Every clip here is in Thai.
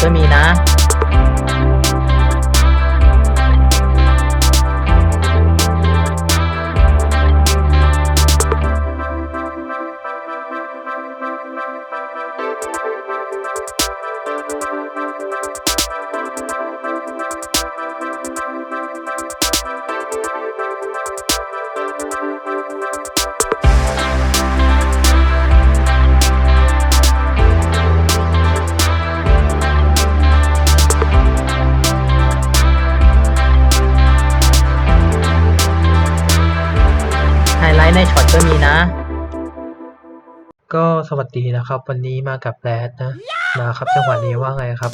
ช็อตก็มีนะ ในช็อตก็มีนะ ก็สวัสดีนะครับ วันนี้มากับแรดนะมาครับจังหวะนี้ว่าไงครับ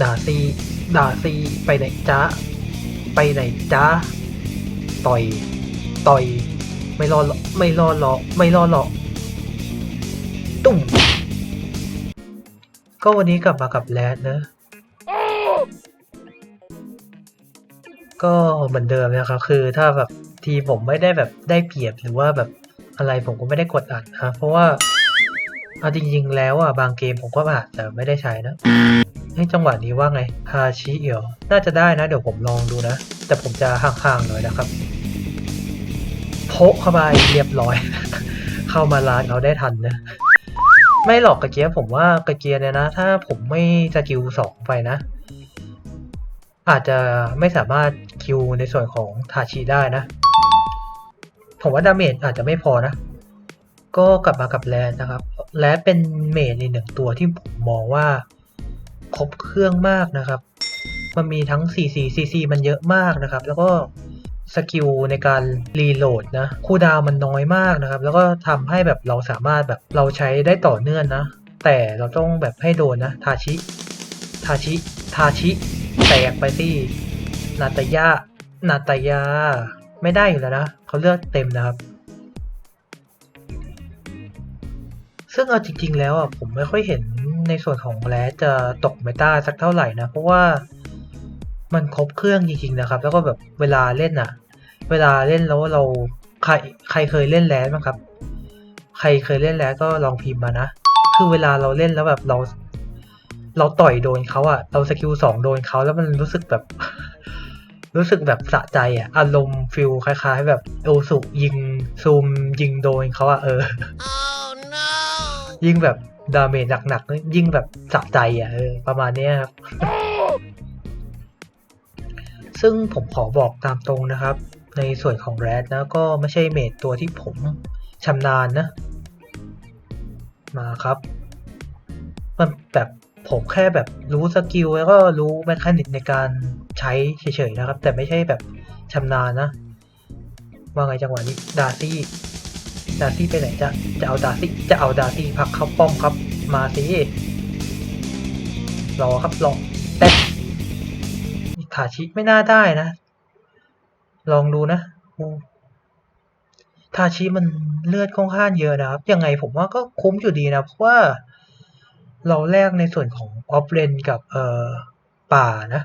ด่าซีด่าซีไปไหนจ้าไปไหนจ้าต่อย ต่อย ไม่รอดหรอไม่รอดหรอกไม่รอดหรอกตุ้มก็วันนี้กลับมากับแรดนะก็เหมือนเดิมนะครับ คือถ้าแบบ ทีผมไม่ได้แบบได้เปรียบหรือว่าแบบอะไรผมก็ไม่ได้กดอัดนะเพราะว่าเอาจริงๆแล้วอะบางเกมผมก็อาจจะไม่ได้ใช้นะให้จังหวะนี้ว่าไงฮาชิเอียวน่าจะได้นะ เดี๋ยวผมลองดูนะ แต่ผมจะห่างๆหน่อยนะครับโพกเข้าไปเรียบร้อย เข้ามาร้านเขาได้ทันนะไม่หรอกกระเกียร์ผมว่ากระเกียร์เนี่ยนะ ถ้าผมไม่สกิลสองไปนะ อาจจะไม่สามารถคิวในส่วนของทาชิได้นะ ผมว่าดาเมจอาจจะไม่พอนะ ก็กลับมากับแลนนะครับแลนเป็นเมจในหนึ่งตัวที่ผมมองว่าครบเครื่องมากนะครับ มันมีทั้ง CC CC มันเยอะมากนะครับ แล้วก็สกิลในการรีโหลดนะคูลดาวมันน้อยมากนะครับ แล้วก็ทำให้แบบเราสามารถแบบเราใช้ได้ต่อเนื่องนะ แต่เราต้องแบบให้โดนนะ ทาชิ ทาชิ ทาชิ แตกไปสินาตายานาตายา ไม่ได้อยู่แล้วนะเขาเลือกเต็มนะครับ ซึ่งเอาจริง ๆ แล้วอะผมไม่ค่อยเห็นในส่วนของแรจะตกเมตาสักเท่าไหร่นะ เพราะว่ามันครบเครื่องจริง ๆ นะครับ แล้วก็แบบเวลาเล่นอะ เวลาเล่นแล้วเราใครใครเคยเล่นแรดบ้างครับ ใครเคยเล่นแรดก็ลองพิมพ์มานะ คือเวลาเราเล่นแล้วแบบเรา เราต่อยโดนเขาอะเราสกิลสองโดนเขาแล้วมันรู้สึกแบบ รู้สึกแบบสะใจอะอารมณ์ฟิลคล้าย ๆ แบบโอสุยิงซูมยิงโดนเขาอะเออยิ่งแบบดาเมจหนักๆยิ่งแบบสะใจอะเออประมาณเนี้ยครับ ซึ่งผมขอบอกตามตรงนะครับ ในส่วนของแรดนะก็ไม่ใช่เมจตัวที่ผมชำนาญนะ มาครับ มันแบบ ผมแค่แบบรู้สกิลแล้วก็รู้แมคานิกในการใช้เฉยๆนะครับ แต่ไม่ใช่แบบชำนาญนะ ว่าไงจังหวะนี้ดาซี่ดาซี่ไปไหนจะจะเอาดาซี่จะเอาดาซี่พักเข้าป้อมครับ มาสิรอครับรอแต่ทาชิไม่น่าได้นะ ลองดูนะทาชิมันเลือดค่อนข้างเยอะนะครับ ยังไงผมว่าก็คุ้มอยู่ดีนะ เพราะว่า เราแลกในส่วนของออฟเลนกับเอ่อป่านะ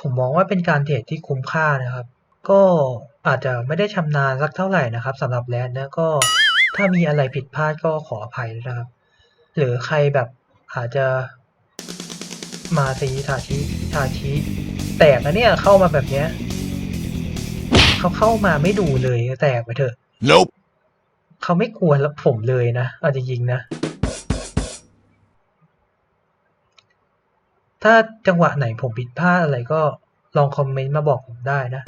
ผมมองว่าเป็นการเทรดที่คุ้มค่านะครับ ก็อาจจะไม่ได้ชำนาญสักเท่าไหร่นะครับสำหรับแลนนะก็ถ้ามีอะไรผิดพลาดก็ขออภัยด้วยนะครับ หรือใครแบบอาจจะมาซีทาชิทาชิแตกนะเนี่ยเข้ามาแบบเนี้ยเขาเข้ามาไม่ดูเลยแตกไปเถอะ Nope. เขาไม่กลัวผมเลยนะเอาจริงๆนะ ถ้าจังหวะไหนผมผิดพลาดอะไรก็ลองคอมเมนต์มาบอกผมได้นะ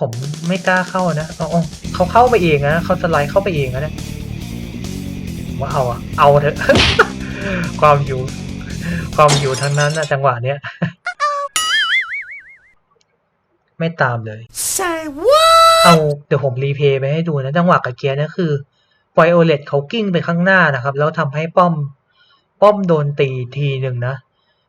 ผมไม่กล้าเข้านะเอาเอาเขาเข้าไปเองนะเขาสไลด์เข้าไปเองนะเนี่ยผมว่าเอาอะเอาเถอะความอยู่ความอยู่ทั้งนั้นนะจังหวะเนี้ยไม่ตามเลย Say what? เอาเดี๋ยวผมรีเพย์ไปให้ดูนะจังหวะกับเกียร์เนี่ยคือไวโอเลตเขากิ้งไปข้างหน้านะครับ แล้วทำให้ป้อม ป้อมโดนตีทีหนึ่งนะ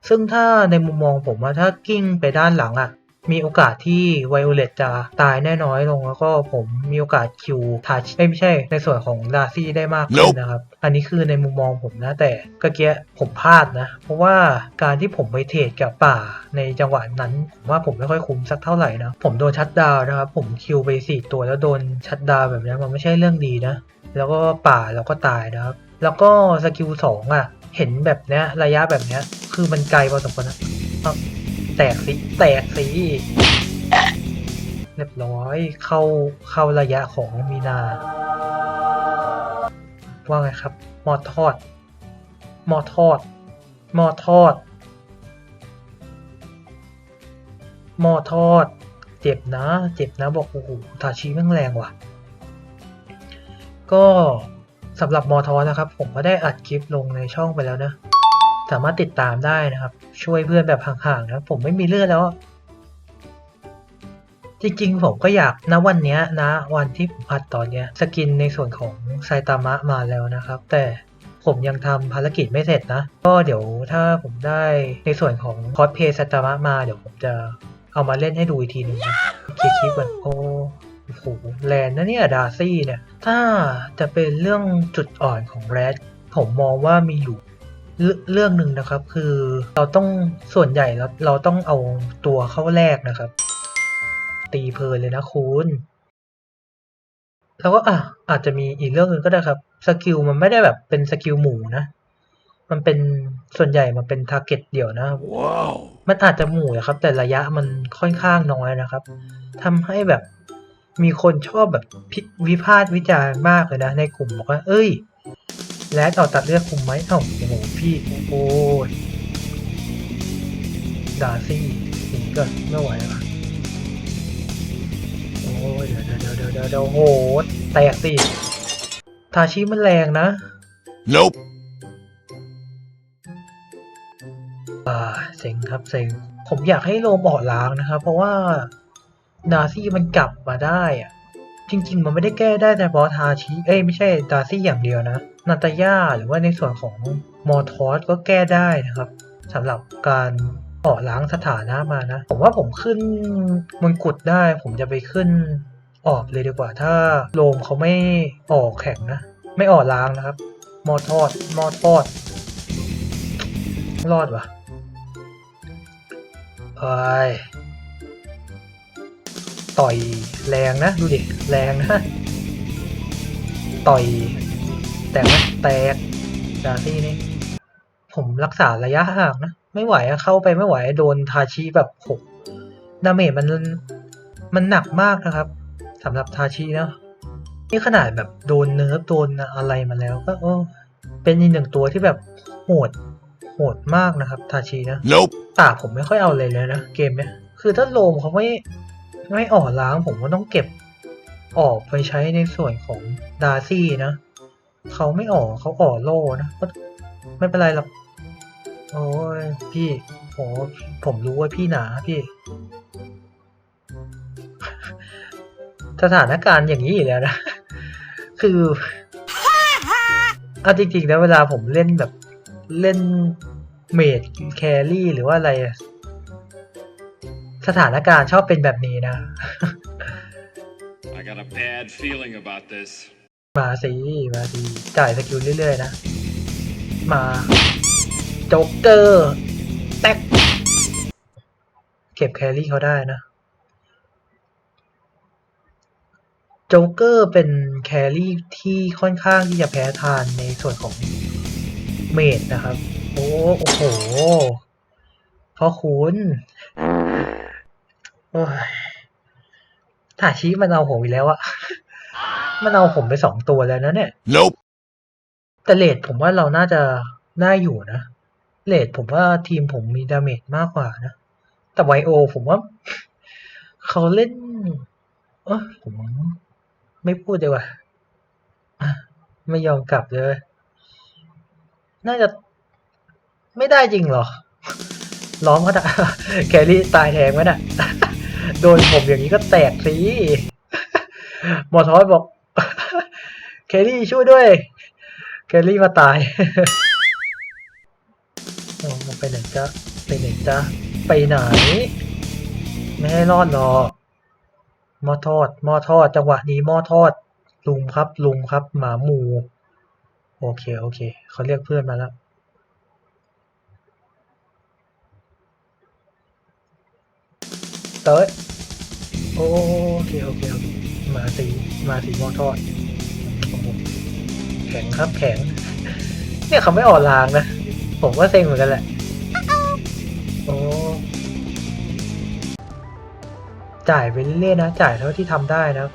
ซึ่งถ้าในมุมมองผมว่าถ้ากิ้งไปด้านหลังอะ่ะ มีโอกาสที่ไวโอเลตจะตายแน่น้อยลงแล้วก็ผมมีโอกาสคิวทัชไม่ใช่ ในส่วนของดาซี่ได้มากขึ้น Nope นะครับ อันนี้คือในมุมมองผมนะแต่ก็เกียผมพลาดนะ เพราะว่าการที่ผมไปเทรดกับป่าในจังหวะนั้นผมว่าผมไม่ค่อยคุ้มสักเท่าไหร่นะผมโดนชัดดาวน์นะครับผมคิวไปสี่ตัวแล้วโดนชัดดาวน์แบบนี้มันไม่ใช่เรื่องดีนะ แล้วก็ป่าเราก็ตายนะครับ แล้วก็สกิลสองอะ เห็นแบบเนี้ยระยะแบบเนี้ย คือมันไกลพอสมควรนะแตกสิแตกสิเรียบร้อยเข้าเข้าระยะของมีนา ว่าไงครับหมอทอดหมอทอดหมอทอดหมอทอด เจ็บนะ เจ็บนะบอกโอ้โหทาชิแม่งแรงว่ะ ก็ สำหรับมอทอนะครับ ผมก็ได้อัดคลิปลงในช่องไปแล้วนะ สามารถติดตามได้นะครับ ช่วยเพื่อนแบบห่างๆนะผมไม่มีเลือดแล้วจริงๆผมก็อยากนะวันนี้นะวันที่ผมอัดตอนเนี้ยสกินในส่วนของไซตามะมาแล้วนะครับ แต่ผมยังทำภารกิจไม่เสร็จนะ ก็เดี๋ยวถ้าผมได้ในส่วนของคอสเพย์ไซตามะมาเดี๋ยวผมจะเอามาเล่นให้ดูอีกทีหนึงนะคลียร์คลิปก่อนโอ้ โอ้โหแลนนะเนี่ยดาร์ซี่เนี่ย ถ้าจะเป็นเรื่องจุดอ่อนของแรดผมมองว่ามีอยู่เรื่องเรื่องหนึ่งนะครับ คือเราต้องส่วนใหญ่เราเราต้องเอาตัวเข้าแรกนะครับ ตีเพลินเลยนะคุณแล้วก็อะอาจจะมีอีกเรื่องหนึ่งก็ได้ครับสกิลมันไม่ได้แบบเป็นสกิลหมู่นะ มันเป็นส่วนใหญ่มันเป็นทาร์เก็ตเดี่ยวนะ Wow. มันอาจจะหมู่นะครับ แต่ระยะมันค่อนข้างน้อยนะครับทำให้แบบ มีคนชอบแบบพิวิพากษ์วิจารณ์มากเลยนะ ในกลุ่มบอกว่า เอ้ย แลดเอาตัดเลือกคุมไหมเอ้าโอ้โหพี่โอ้ยดาซี่หนีก่อนไม่ไหวว่ะโอ้ยเดี๋ยวเดี๋ยวเดี๋ยวเดี๋ยวเดี๋ยวโอ้โหแตกสิทาชิมันแรงนะ Nope. อ่าเซ็งครับเซ็งผมอยากให้โรมออกล้างนะครับ เพราะว่า ดาซี่มันกลับมาได้อะจริง ๆ มันไม่ได้แก้ได้แต่เพราะทาชิเอ้ยไม่ใช่ดาซี่อย่างเดียวนะนาตาย่าหรือว่าในส่วนของมอทอสก็แก้ได้นะครับสำหรับการออล้างสถานะมานะ ผมว่าผมขึ้นมงกุฎได้ ผมจะไปขึ้นออกเลยดีกว่า ถ้าโรมเขาไม่ออกแข็งนะ ไม่ออกล้างนะครับ มอทอดมอทอด รอดวะเอ้ย ต่อยแรงนะ ดูดิ แรงนะ ต่อย แตกไหมแตกดาซี่นี่ ผมรักษาระยะห่างนะ ไม่ไหวอะเข้าไปไม่ไหว โดนทาชิแบบหกดาเมจมันมันหนักมากนะครับสำหรับทาชินะนี่ขนาดแบบโดนเนิร์ฟโดนอะไรมาแล้วก็เออเป็นอีกหนึ่งตัวที่แบบโหดโหดมากนะครับ ทาชินะ Nope. ตาผมไม่ค่อยเอาเลยเลยนะ เกมเนี้ยคือถ้าโลมเขาไม่ ไม่ออกล้างผมก็ต้องเก็บออกไปใช้ในส่วนของดาร์ซี่นะ เขาไม่ออกเขาออกโล่นะก็ไม่เป็นไรหรอก โอ้ยพี่โอ้ผมรู้ว่าพี่หนาพี่ สถานการณ์อย่างนี้อีกแล้วนะ คือเอาจริงๆนะเวลาผมเล่นแบบเล่นเมดแครี่หรือว่าอะไร สถานการณ์ชอบเป็นแบบนี้นะ I got a bad feeling about this. มาสิมาสิจ่ายสกิลเรื่อยๆนะ มาโจ๊กเกอร์แท็กเก็บแครี่เขาได้นะโจ๊กเกอร์เป็นแครี่ที่ค่อนข้างที่จะแพ้ทานในส่วนของเมดนะครับ โอ้โอ้โหพ่อคุณโอ้ย ถาชิมันเอาผมอีกแล้วอะมันเอาผมไปสองตัวแล้วนะเนี่ย Nope. แต่เลดผมว่าเราน่าจะได้อยู่นะเลดผมว่าทีมผมมีดาเมจมากกว่านะ แต่ไวโอผมว่า เขาเล่นเออผมไม่พูดดีกว่าอะไม่ยอมกลับเลย น่าจะไม่ได้จริงเหรอล้อมก็ได้แครี่ตายแทงไว้น่ะ โดนผมอย่างนี้ก็แตกสิหมอทอยบอกแครี่ช่วยด้วยแครี่มาตายมันไปไหนจ๊ะไปไหนจ๊ะไปไหน ไม่ให้รอดหรอกหม้อทอดหม้อทอด จังหวะนี้หม้อทอด ลุงครับ ลุงครับ หมาหมู โอเค โอเค เขาเรียกเพื่อนมาแล้วเต้ย โอเคโอเคโอเคมาสีมาสีหม้อทอดแข็งครับแข็ง เนี่ยเขาไม่ออกลางนะ ผมก็เซ็งเหมือนกันแหละ โอ้จ่ายไปเรื่อยๆนะ จ่ายเท่าที่ทำได้นะ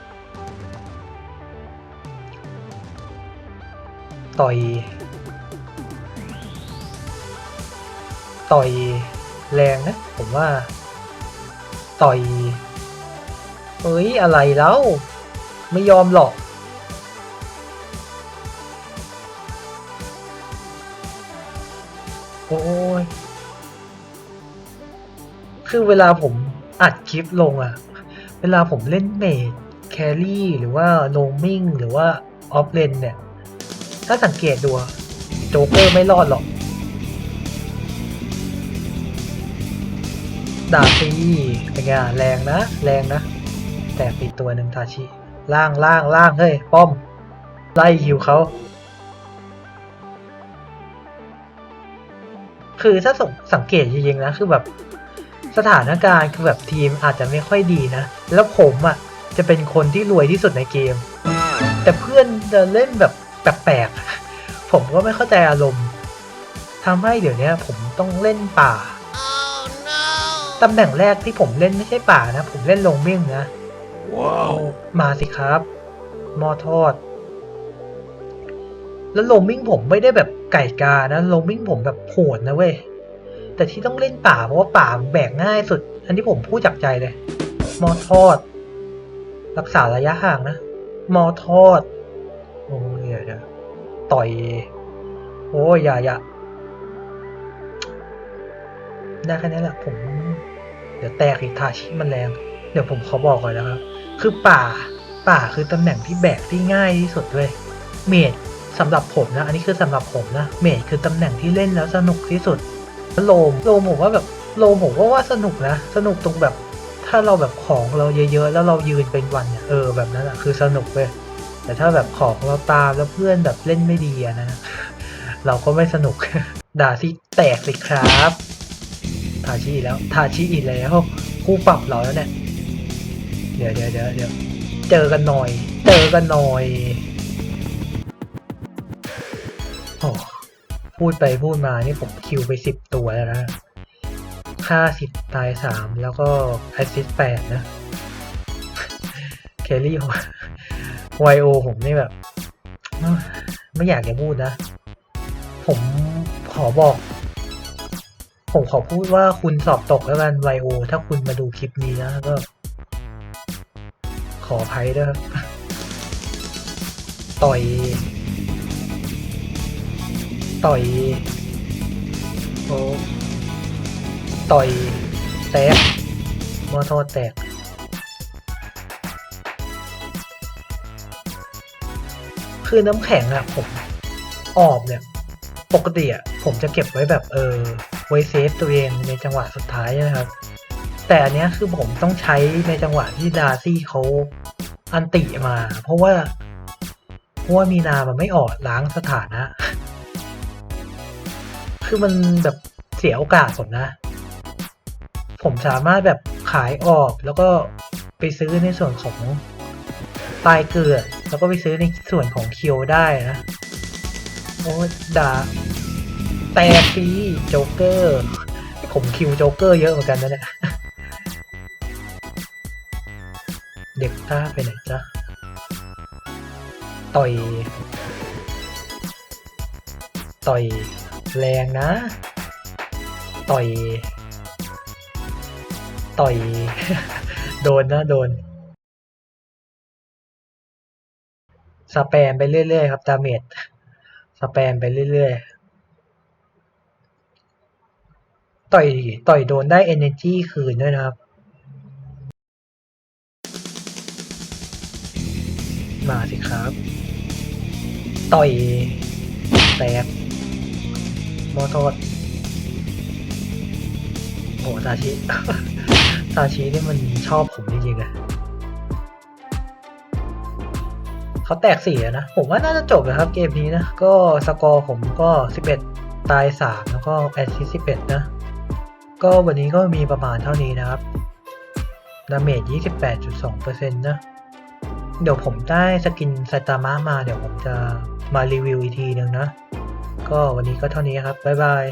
ต่อย ต่อยแรงนะ ผมว่า ต่อย เฮ้ย อะไรแล้ว ไม่ยอมหรอก โอ้ย คือเวลาผมอัดคลิปลงอะเวลาผมเล่นเมดแครี่ หรือว่าโลมิงหรือว่า ออฟเลนเนี่ย ถ้าสังเกตดูโจ๊กเกอร์ไม่รอดหรอกดาบตีเป็นไงแรงนะ แรงนะ แต่ปิดตัวหนึ่งทาชิ ล่างล่างล่างเฮ้ย ป้อม ไล่ฮิวเขา คือถ้าสงสังเกตจริงๆนะ คือแบบสถานการณ์คือแบบทีมอาจจะไม่ค่อยดีนะ แล้วผมอะ่ะจะเป็นคนที่รวยที่สุดในเกม แต่เพื่อนจะเล่นแบบแปลกๆ ผมก็ไม่เข้าใจอารมณ์ทำให้เดี๋ยวนี้ผมต้องเล่นป่าตำแหน่งแรกที่ผมเล่นไม่ใช่ป่านะ ผมเล่นลงเมี่ยงนะ Whoa. มาสิครับหมอทอด แล้วโลมิงผมไม่ได้แบบไก่กานะโลมิงผมแบบโหดนะเว้ย แต่ที่ต้องเล่นป่าเพราะว่าป่าแบกง่ายสุด อันนี้ผมพูดจากใจเลยหมอทอด รักษาระยะห่างนะหมอทอดโอ้ยเดี๋ยวเดี๋ยวต่อย โอ้ยอย่าอย่าได้แค่นี้แหละผม เดี๋ยวแตกอีกทาชิมันแรง ดี๋ยวผมขอบอกก่อนนะครับ คือป่าป่าคือตำแหน่งที่แบกที่ง่ายที่สุดเว้ยเมดสำหรับผมนะ อันนี้คือสำหรับผมนะ เมดคือตำแหน่งที่เล่นแล้วสนุกที่สุดโลมโลมผมว่าแบบโลมผมว่าว่าสนุกนะ สนุกตรงแบบ ถ้าเราแบบของเราเยอะๆ แล้วเรายืนเป็นวันเนี่ยเออแบบนั้นอะคือสนุกเว้ยแต่ถ้าแบบของเราตามแล้วเพื่อนแบบเล่นไม่ดีนะ เราก็ไม่สนุก ด่าสิแตกสิครับทาชิอีกแล้วทาชิอีกแล้วคู่ปรับเราแล้วเนี่ย เดี๋ยวเดี๋ยวเดี๋ยวเดี๋ยวเจอกันหน่อย เจอกันหน่อยโอ้พูดไปพูดมานี่ผมคิวไปสิบตัวแล้วนะค่าสิบตายสามแล้วก็แอสซิสแปดนะแคลรี่ไวโอผมนี่แบบ ไม่อยากจะพูดนะ ผมขอบอก ผมขอพูดว่าคุณสอบตกแล้วกันไวโอถ้าคุณมาดูคลิปนี้นะก็ ขออภัยด้วยครับ ต่อย ต่อย โอ้ต่อยแตกมอทอแตกคือน้ำแข็งอะผมออบเนี่ย ปกติอะผมจะเก็บไว้แบบเออไว้เซฟตัวเองในจังหวะสุดท้ายนะครับ แต่อันเนี้ยคือผมต้องใช้ในจังหวะที่ดาร์ซี่เขาอันติมา เพราะว่าเพราะว่ามีนามันไม่ออกล้างสถานะ คือมันแบบเสียโอกาสผมนะ ผมสามารถแบบขายออกแล้วก็ไปซื้อในส่วนของปลายเกลือแล้วก็ไปซื้อในส่วนของคิวได้นะ โอ้ดาแตกปีโจ๊กเกอร์ ผมคิวโจ๊กเกอร์เยอะเหมือนกันนะเนี่ย ต้าไปไหนจ๊ะต่อย ต่อยแรงนะ ต่อย ต่อย โดนนะโดน สแปมไปเรื่อยๆครับดาเมจ สแปมไปเรื่อยๆ ต่อย ต่อยโดนได้ energy คืนด้วยนะครับ มาสิครับ ต่อย แตกมอโทษโอ้ซาชิซาชินี่มันชอบผมจริงๆเลยเขาแตกสี่นะ ผมว่าน่าจะจบนะครับเกมนี้นะ ก็สกอร์ผมก็ 11 ตาย 3 แล้วก็แอสซิส11 นะ ก็วันนี้ก็มีประมาณเท่านี้นะครับดาเมจ28.2%นะ เดี๋ยวผมได้สกินไซตามะมาเดี๋ยวผมจะมารีวิวอีกทีนึงนะ ก็วันนี้ก็เท่านี้ครับ บ๊ายบาย